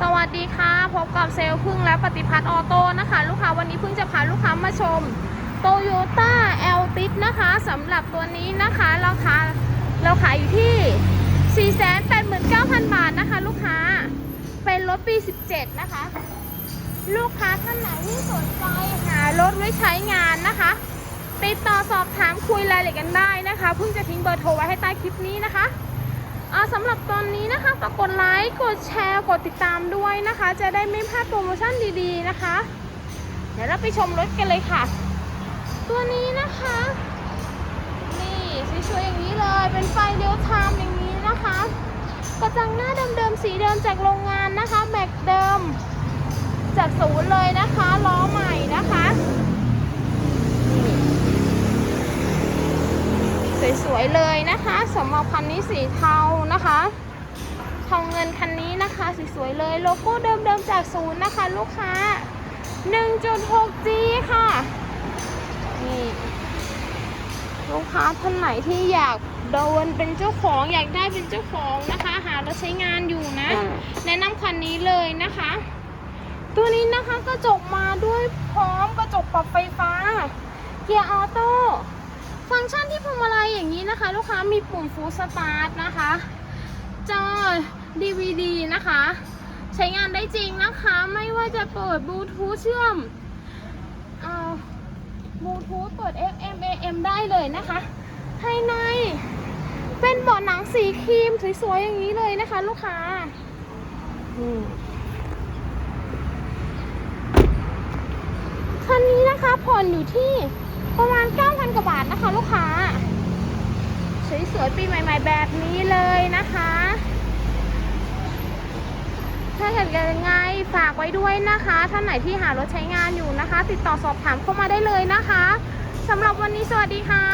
สวัสดีค่ะพบกับเซลล์พึ่งและปฏิพัฒน์ออโต้นะคะ ลูกค้าวันนี้พิ่งจะพาลูกค้ามาชม Toyota a l t i s นะคะสำหรับตัวนี้นะคะราคาเราขายอยู่ที่ 489,000 บาทนะคะ ลูกค้าเป็นรถปี 17 นะคะ ลูกค้าท่านไหนที่สนใจหารถไว้ใช้งานนะคะ ติดต่อสอบถามคุยรายละเอียดกันได้นะคะพิ่งจะทิ้งเบอร์โทรไว้ให้ใต้คลิปนี้นะคะ สำหรับตอนนี้นะคะฝากกดไลค์กดแชร์กดติดตามด้วยนะคะ จะได้ไม่พลาดโปรโมชั่นดีๆนะคะ เดี๋ยวเราไปชมรถกันเลยค่ะ ตัวนี้นะคะ นี่สวยๆอย่างนี้เลยเป็นไฟเดียวไทม์อย่างนี้นะคะ กระจังหน้าเดิมๆสีเดิมจากโรงงานนะคะแม็กเดิม จากศูนย์เลยนะคะ ล้อใหม่นะคะนี่ สวยๆเลยนะคะสำหรับคันนี้สีเทานะคะทองเงินคันนี้นะคะสวยๆเลยโลโก้เดิมๆจากศูนย์นะคะ ลูกค้า 1.6G ค่ะนี่ลูกค้าท่านไหนที่อยากโดนเป็นเจ้าของอยากได้เป็นเจ้าของนะคะ หารถใช้งานอยู่นะ แนะนำคันนี้เลยนะคะ ตัวนี้นะคะกระจกมาด้วยพร้อมกระจกปรับไฟฟ้า เกียร์ออโต้ฟังก์ชันที่พวงมาลัยอย่าง นี้นะคะ ลูกค้ามีปุ่มฟูสตาร์ทนะคะจอ DVD นะคะ ใช้งานได้จริงนะคะ ไม่ว่าจะเปิดบลูทูธเชื่อมบลูทูธเปิด FM AM ได้เลยนะคะ ภายในเป็นเบาะหนังสีครีมสวยๆอย่างนี้เลยนะคะ ลูกค้าคันนี้นะคะผ่อนอยู่ที่ประมาณ 9,000กว่าบาทนะคะ ลูกค้า ส วยๆปีใหม่ ๆ แบบนี้เลยนะคะ ถ้าเห็นกันยังไงฝากไว้ด้วยนะคะ ท่านไหนที่หารถใช้งานอยู่นะคะ ติดต่อสอบถามเข้ามาได้เลยนะคะสำหรับวันนี้สวัสดีค่ะ